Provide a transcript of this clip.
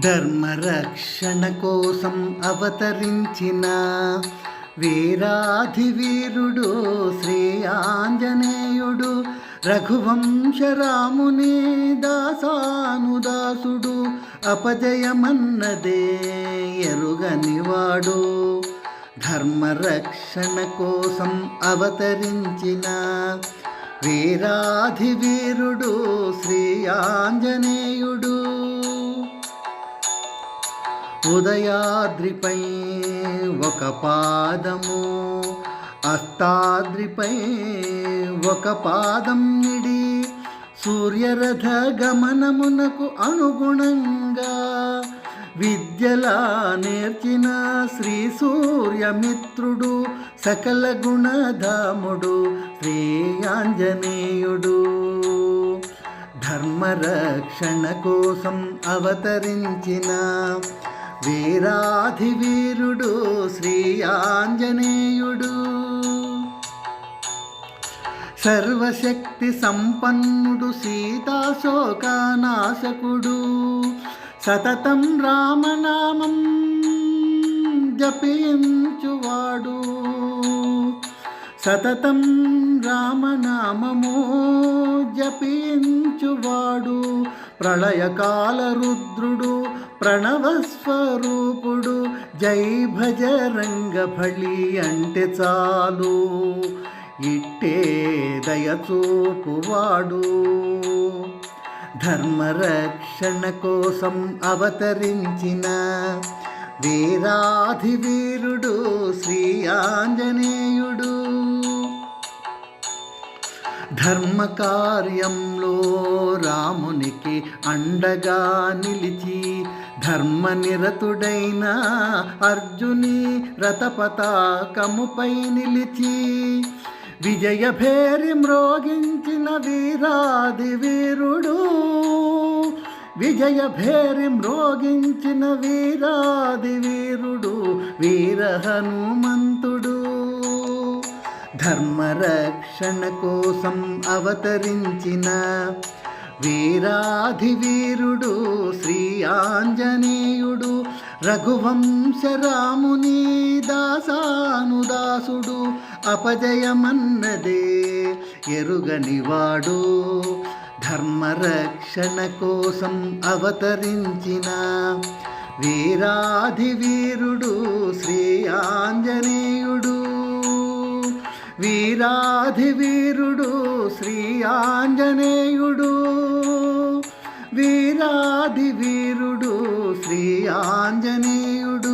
ధర్మరక్షణ కోసం అవతరించిన వీరాధివీరుడు శ్రీ ఆంజనేయుడు రఘువంశరాముని దాసానుదాసుడు అపజయమన్నదే ఎరుగనివాడు. ధర్మరక్షణ కోసం అవతరించిన వీరాధివీరుడు శ్రీ ఆంజనేయుడు ఉదయాద్రిపై ఒక పాదము అస్తాద్రిపై ఒక పాదం నిడి సూర్యరథ గమనమునకు అనుగుణంగా విద్యలా నేర్చిన శ్రీ సూర్యమిత్రుడు సకల గుణధాముడు శ్రీ ఆంజనేయుడు ధర్మరక్షణ కోసం అవతరించిన వీరాధివీరుడు శ్రీ ఆంజనేయుడు సర్వశక్తి సంపన్నుడు సీతాశోకనాశకుడు. సతతం రామనామం జపించువాడు. సతతం రామనామము జపించువాడు. ప్రళయకాల రుద్రుడు ప్రణవస్వరూపుడు జై భజరంగ ఫళి అంటే చాలు. ఇట్టే దయచూపువాడు. ధర్మరక్షణ కోసం అవతరించిన వీరాధివీరుడు శ్రీ ఆంజనే ధర్మ కార్యంలో రామునికి అండగా నిలిచి ధర్మనిరతుడైన అర్జుని రథపతాకముపై నిలిచి విజయ భేరి మ్రోగించిన వీరాది వీరుడు విజయ భేరి మ్రోగించిన వీరాది వీరుడు వీర హనుమంతుడు. ధర్మరక్షణ కోసం అవతరించిన వీరాధివీరుడు శ్రీ ఆంజనేయుడు రఘువంశరాముని దాసానుదాసుడు అపజయమన్నదే ఎరుగనివాడు. ధర్మరక్షణ కోసం అవతరించిన వీరాధివీరుడు శ్రీ ఆంజనేయుడు వీరాధి వీరుడు శ్రీ ఆంజనేయుడు. వీరాధి వీరుడు శ్రీ ఆంజనేయుడు.